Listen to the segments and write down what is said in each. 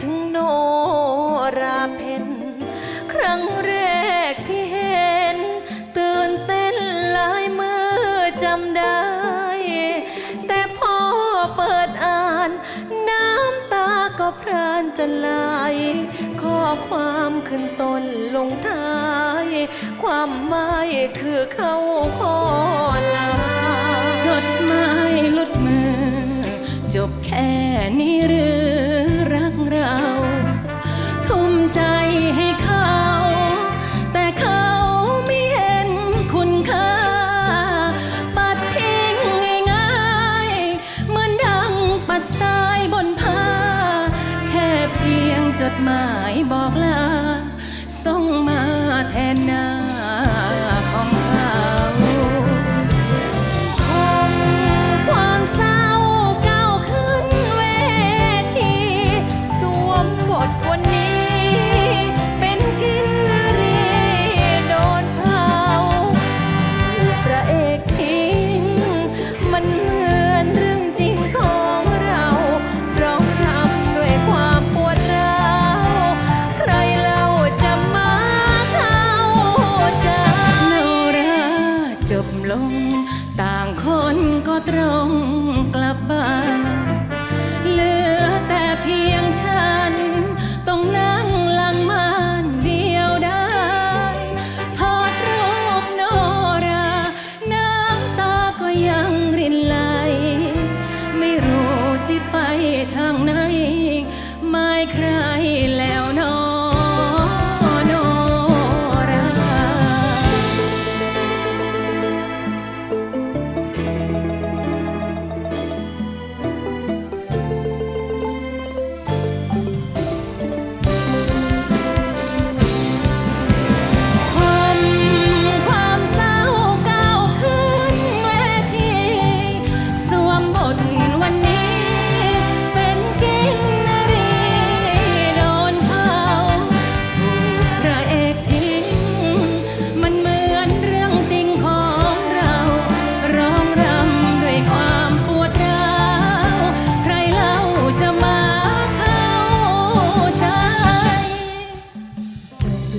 ถึงโนราเพนครั้งแรกที่เห็น ตื่นเต้นหลายมือจำได้ แต่พอเปิดอ่าน น้ำตาก็พรานจะไหลข้อความขึ้นต้นลงท้าย ความหมายคือเขาขอลาจดหมายลุดมือ จบแค่นี้หรือ รักเรา ทุ่มใจให้เขา แต่เขาไม่เห็นคุณค่า ปัดทิ้งง่ายๆเหมือนดังปัดสายบนผ้า แค่เพียงจดหมายบอกลา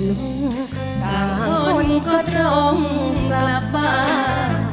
ลงต่างคนก็ตรงกลับบ้าน